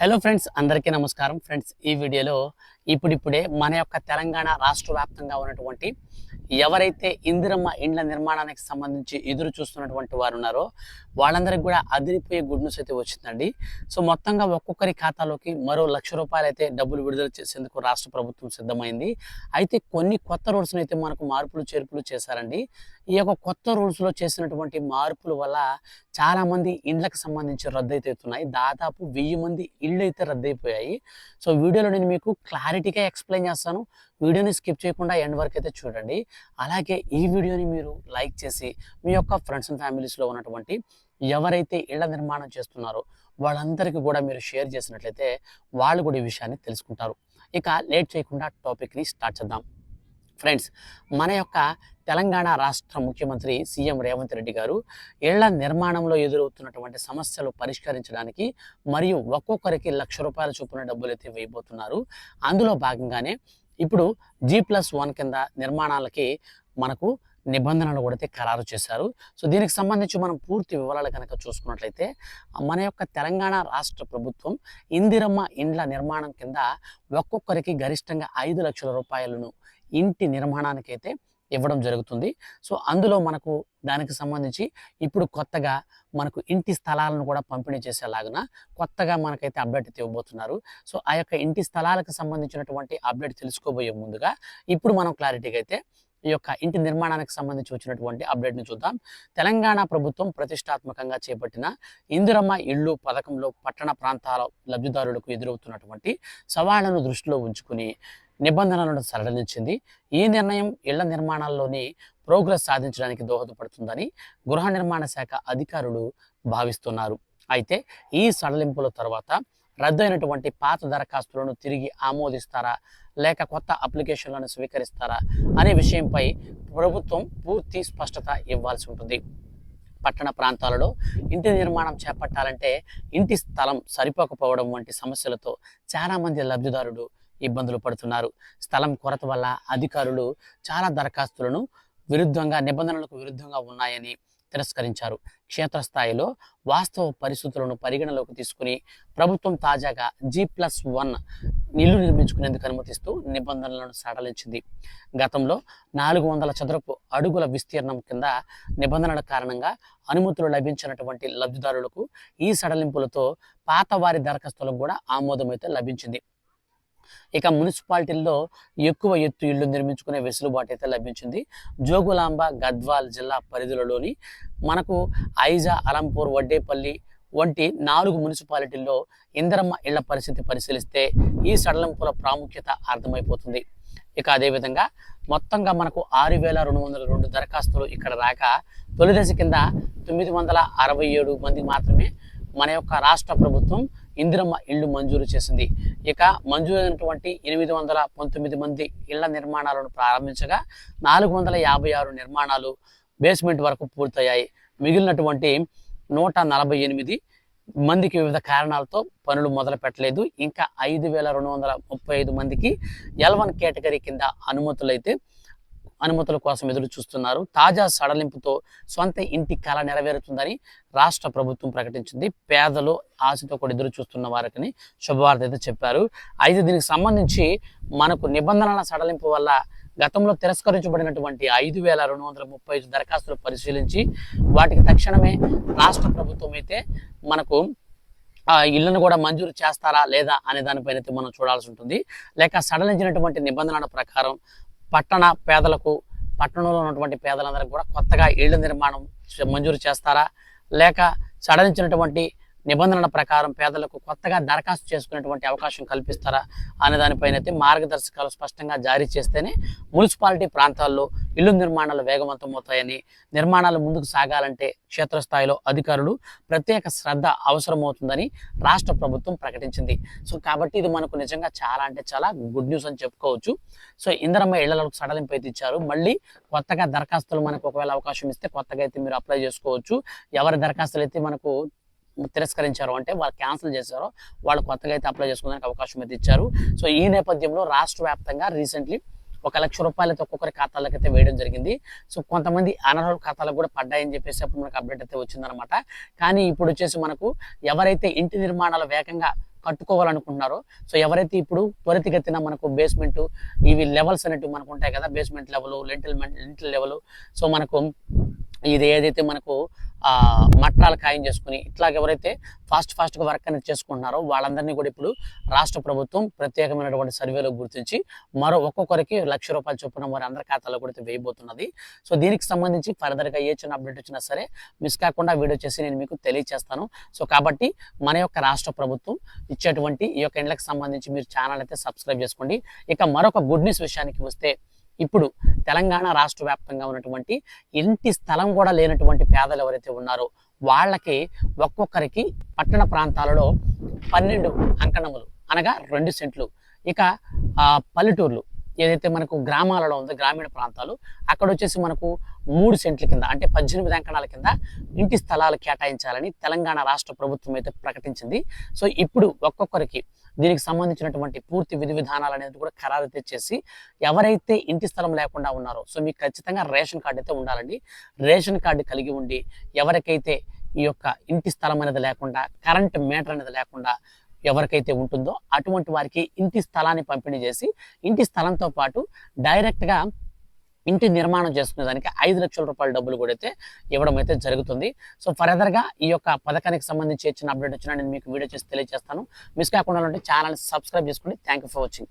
Hello friends అందరికీ నమస్కారం. Friends ఈ వీడియోలో ఇప్పుడిప్పుడే మన యొక్క తెలంగాణ రాష్ట్ర వ్యాప్తంగా ఉన్నటువంటి ఎవరైతే ఇందిరమ్మ ఇండ్ల నిర్మాణానికి సంబంధించి ఎదురు చూస్తున్నటువంటి వారు ఉన్నారో వాళ్ళందరికీ కూడా అదిరిపోయే గుడ్ న్యూస్ అయితే వచ్చిందండి. సో మొత్తంగా ఒక్కొక్కరి ఖాతాలోకి మరో లక్ష రూపాయలు అయితే డబ్బులు విడుదల చేసేందుకు రాష్ట్ర ప్రభుత్వం సిద్ధమైంది. అయితే కొన్ని కొత్త రూల్స్ని అయితే మనకు మార్పులు చేర్పులు చేశారండి. ఈ యొక్క కొత్త రూల్స్లో చేసినటువంటి మార్పుల వల్ల చాలామంది ఇండ్లకు సంబంధించి రద్దు అయితే అవుతున్నాయి. దాదాపు వెయ్యి మంది ఇళ్ళు అయితే రద్దయిపోయాయి. సో వీడియోలో నేను మీకు క్లారిటీ క్లారిటీగా ఎక్స్ప్లెయిన్ చేస్తాను. వీడియోని స్కిప్ చేయకుండా ఎండ్ వరకు అయితే చూడండి. అలాగే ఈ వీడియోని మీరు లైక్ చేసి మీ యొక్క ఫ్రెండ్స్ అండ్ ఫ్యామిలీస్లో ఉన్నటువంటి ఎవరైతే ఇళ్ళ నిర్మాణం చేస్తున్నారో వాళ్ళందరికీ కూడా మీరు షేర్ చేసినట్లయితే వాళ్ళు కూడా ఈ విషయాన్ని తెలుసుకుంటారు. ఇక లేట్ చేయకుండా టాపిక్ని స్టార్ట్ చేద్దాం. ఫ్రెండ్స్ మన యొక్క తెలంగాణ రాష్ట్ర ముఖ్యమంత్రి సీఎం రేవంత్ రెడ్డి గారు ఇళ్ళ నిర్మాణంలో ఎదురవుతున్నటువంటి సమస్యలు పరిష్కరించడానికి మరియు ఒక్కొక్కరికి లక్ష రూపాయల చొప్పున డబ్బులు అయితే వేయబోతున్నారు. అందులో భాగంగానే ఇప్పుడు జీ ప్లస్ వన్ కింద నిర్మాణాలకి మనకు నిబంధనలు కూడా అయితే ఖరారు చేశారు. సో దీనికి సంబంధించి మనం పూర్తి వివరాలు కనుక చూసుకున్నట్లయితే మన యొక్క తెలంగాణ రాష్ట్ర ప్రభుత్వం ఇందిరమ్మ ఇండ్ల నిర్మాణం కింద ఒక్కొక్కరికి గరిష్టంగా ఐదు లక్షల రూపాయలను ఇంటి నిర్మాణానికి అయితే ఇవ్వడం జరుగుతుంది. సో అందులో మనకు దానికి సంబంధించి ఇప్పుడు కొత్తగా మనకు ఇంటి స్థలాలను కూడా పంపిణీ చేసేలాగున కొత్తగా మనకైతే అప్డేట్ ఇవ్వబోతున్నారు. సో ఆ యొక్క ఇంటి స్థలాలకు సంబంధించినటువంటి అప్డేట్ తెలుసుకోబోయే ముందుగా ఇప్పుడు మనం క్లారిటీగా అయితే ఈ యొక్క ఇంటి నిర్మాణానికి సంబంధించి వచ్చినటువంటి అప్డేట్ని చూద్దాం. తెలంగాణ ప్రభుత్వం ప్రతిష్టాత్మకంగా చేపట్టిన ఇందిరమ్మ ఇళ్ళు పథకంలో పట్టణ ప్రాంతాల లబ్ధిదారులకు ఎదురవుతున్నటువంటి సవాళ్ళను దృష్టిలో ఉంచుకుని నిబంధనలను సరళించింది ఈ నిర్ణయం ఇళ్ళ నిర్మాణాల్లోని ప్రోగ్రెస్ సాధించడానికి దోహదపడుతుందని గృహ నిర్మాణ శాఖ అధికారులు భావిస్తున్నారు. అయితే ఈ సడలింపుల తర్వాత రద్దయినటువంటి పాత దరఖాస్తులను తిరిగి ఆమోదిస్తారా? లేక కొత్త అప్లికేషన్లను స్వీకరిస్తారా? అనే విషయంపై ప్రభుత్వం పూర్తి స్పష్టత ఇవ్వాల్సి ఉంటుంది. పట్టణ ప్రాంతాలలో ఇంటి నిర్మాణం చేపట్టాలంటే ఇంటి స్థలం సరిపోకపోవడం వంటి సమస్యలతో చాలామంది లబ్ధిదారుడు ఇబ్బందులు పడుతున్నారు. స్థలం కొరత వల్ల అధికారులు చాలా దరఖాస్తులను విరుద్ధంగా నిబంధనలకు విరుద్ధంగా ఉన్నాయని తిరస్కరించారు. క్షేత్రస్థాయిలో వాస్తవ పరిస్థితులను పరిగణలోకి తీసుకుని ప్రభుత్వం తాజాగా జీ ప్లస్ వన్ ఇల్లు నిర్మించుకునేందుకు అనుమతిస్తూ నిబంధనలను సడలించింది. గతంలో నాలుగు వందల చదరపు అడుగుల విస్తీర్ణం కింద నిబంధనల కారణంగా అనుమతులు లభించినటువంటి లబ్ధిదారులకు ఈ సడలింపులతో పాతవారి దరఖాస్తులకు కూడా ఆమోదమైతే లభించింది. ఇక మున్సిపాలిటీల్లో ఎక్కువ ఎత్తు ఇళ్ళు నిర్మించుకునే వెసులుబాటు అయితే లభించింది. జోగులాంబ గద్వాల్ జిల్లా పరిధులలోని మనకు ఐజా అలంపూర్ వడ్డేపల్లి వంటి నాలుగు మున్సిపాలిటీల్లో ఇందరమ్మ ఇళ్ళ పరిస్థితి పరిశీలిస్తే ఈ సడలింపుల ప్రాముఖ్యత అర్థమైపోతుంది. ఇక అదేవిధంగా మొత్తంగా మనకు ఆరు వేల రెండు వందల రెండు దరఖాస్తులు ఇక్కడ రాక తొలి దశ కింద తొమ్మిది వందల అరవై ఏడు మంది మాత్రమే మన యొక్క రాష్ట్ర ప్రభుత్వం ఇందిరమ్మ ఇళ్ళు మంజూరు చేసింది. ఇక మంజూరైనటువంటి ఎనిమిది వందల పంతొమ్మిది మంది ఇళ్ళ నిర్మాణాలను ప్రారంభించగా నాలుగు వందల యాభై ఆరు నిర్మాణాలు బేస్మెంట్ వరకు పూర్తయ్యాయి. మిగిలినటువంటి నూట నలభై ఎనిమిది మందికి వివిధ కారణాలతో పనులు మొదలు పెట్టలేదు. ఇంకా ఐదు వేల రెండు వందల ముప్పై ఐదు మందికి ఎల్ వన్ కేటగిరీ కింద అనుమతులైతే అనుమతుల కోసం ఎదురు చూస్తున్నారు. తాజా సడలింపుతో సొంత ఇంటి కళ నెరవేరుతుందని రాష్ట్ర ప్రభుత్వం ప్రకటించింది. పేదలు ఆశతో కూడా ఎదురు చూస్తున్న వారికి శుభవార్త అయితే చెప్పారు. అయితే దీనికి సంబంధించి మనకు నిబంధనల సడలింపు వల్ల గతంలో తిరస్కరించబడినటువంటి ఐదు వేల రెండు వందల ముప్పై ఐదు దరఖాస్తులు పరిశీలించి వాటికి తక్షణమే రాష్ట్ర ప్రభుత్వం అయితే మనకు ఆ ఇళ్ళను కూడా మంజూరు చేస్తారా లేదా అనే దానిపైన అయితే మనం చూడాల్సి ఉంటుంది. లేక సడలించినటువంటి నిబంధనల ప్రకారం పట్టణ పేదలకు పట్టణంలో ఉన్నటువంటి పేదలందరికీ కూడా కొత్తగా ఇళ్ళ నిర్మాణం మంజూరు చేస్తారా? లేక సడలించినటువంటి నిబంధనల ప్రకారం పేదలకు కొత్తగా దరఖాస్తు చేసుకునేటువంటి అవకాశం కల్పిస్తారా అనే దానిపైన అయితే మార్గదర్శకాలు స్పష్టంగా జారీ చేస్తేనే మున్సిపాలిటీ ప్రాంతాల్లో ఇల్లు నిర్మాణాలు వేగవంతం అవుతాయని నిర్మాణాలు ముందుకు సాగాలంటే క్షేత్రస్థాయిలో అధికారులు ప్రత్యేక శ్రద్ధ అవసరమవుతుందని రాష్ట్ర ప్రభుత్వం ప్రకటించింది. సో కాబట్టి ఇది మనకు నిజంగా చాలా అంటే చాలా గుడ్ న్యూస్ అని చెప్పుకోవచ్చు. సో ఇందరమ్మ ఇళ్ళకు సడలింపు అయితే ఇచ్చారు. మళ్ళీ కొత్తగా దరఖాస్తులు మనకు ఒకవేళ అవకాశం ఇస్తే కొత్తగా అయితే మీరు అప్లై చేసుకోవచ్చు. ఎవరి దరఖాస్తులు అయితే మనకు తిరస్కరించారో. అంటే వాళ్ళు క్యాన్సిల్ చేశారో. వాళ్ళు కొత్తగా అయితే అప్లై చేసుకోవడానికి అవకాశం అయితే ఇచ్చారు. సో ఈ నేపథ్యంలో రాష్ట్ర వ్యాప్తంగా రీసెంట్లీ ఒక లక్ష రూపాయలతో ఒక్కొక్కరి ఖాతాలకు అయితే వేయడం జరిగింది. సో కొంతమంది అనర్హుల ఖాతాలకు కూడా పడ్డాయని చెప్పేసి అప్పుడు మనకు అప్డేట్ అయితే వచ్చిందనమాట కానీ ఇప్పుడు వచ్చేసి మనకు ఎవరైతే ఇంటి నిర్మాణాలు వేగంగా కట్టుకోవాలనుకుంటున్నారో సో ఎవరైతే ఇప్పుడు త్వరితగతిన మనకు బేస్మెంట్ ఇవి లెవెల్స్ అనేటివి మనకు ఉంటాయి కదా basement level lintel lintel level so మనకు ఇది ఏదైతే మనకు మట్రాలు మట్టాలు ఖాయం చేసుకుని ఇట్లాగ ఎవరైతే ఫాస్ట్ ఫాస్ట్గా వర్క్ అనేది చేసుకుంటున్నారో వాళ్ళందరినీ కూడా ఇప్పుడు రాష్ట్ర ప్రభుత్వం ప్రత్యేకమైనటువంటి సర్వేలో గుర్తించి మరో ఒక్కొక్కరికి లక్ష రూపాయలు చొప్పున వారి అందరి ఖాతాలో కూడా అయితే వేయబోతున్నది. సో దీనికి సంబంధించి ఫర్దర్గా ఏ చిన్న అప్డేట్ వచ్చినా సరే మిస్ కాకుండా వీడియో చేసి నేను మీకు తెలియచేస్తాను. సో కాబట్టి మన యొక్క రాష్ట్ర ప్రభుత్వం ఇచ్చేటువంటి ఈ యొక్క ఎండ్లకు సంబంధించి మీరు ఛానల్ అయితే సబ్స్క్రైబ్ చేసుకోండి. ఇక మరొక గుడ్ న్యూస్ విషయానికి వస్తే ఇప్పుడు తెలంగాణ రాష్ట్ర వ్యాప్తంగా ఉన్నటువంటి ఇంటి స్థలం కూడా లేనటువంటి పేదలు ఎవరైతే ఉన్నారో వాళ్ళకి ఒక్కొక్కరికి పట్టణ ప్రాంతాలలో పన్నెండు అంకణములు అనగా రెండు సెంట్లు. ఇక పల్లెటూర్లు. ఏదైతే మనకు గ్రామాలలో ఉందో గ్రామీణ ప్రాంతాలు అక్కడ వచ్చేసి మనకు మూడు సెంట్ల కింద అంటే పద్దెనిమిది అంకణాల కింద ఇంటి స్థలాలు కేటాయించాలని తెలంగాణ రాష్ట్ర ప్రభుత్వం అయితే ప్రకటించింది. సో ఇప్పుడు ఒక్కొక్కరికి దీనికి సంబంధించినటువంటి పూర్తి విధి విధానాలు అనేది కూడా ఖరారు తెచ్చేసి ఎవరైతే ఇంటి స్థలం లేకుండా ఉన్నారో సో మీకు ఖచ్చితంగా రేషన్ కార్డు అయితే ఉండాలండి. రేషన్ కార్డు కలిగి ఉండి ఎవరికైతే ఈ యొక్క ఇంటి స్థలం అనేది లేకుండా కరెంట్ మీటర్ అనేది లేకుండా ఎవరికైతే ఉంటుందో అటువంటి వారికి ఇంటి స్థలాన్ని పంపిణీ చేసి ఇంటి స్థలంతో పాటు డైరెక్ట్గా ఇంటి నిర్మాణం చేసుకునే దానికి ఐదు లక్షల రూపాయల డబ్బులు కూడా అయితే ఇవ్వడం అయితే జరుగుతుంది. సో ఫర్దర్గా ఈ యొక్క పథకానికి సంబంధించి ఇచ్చిన అప్డేట్ వచ్చినా నేను మీకు వీడియో చేసి తెలియజేస్తాను. మిస్ కాకుండా ఉంటే ఛానల్ సబ్స్క్రైబ్ చేసుకోండి. Thank you for watching.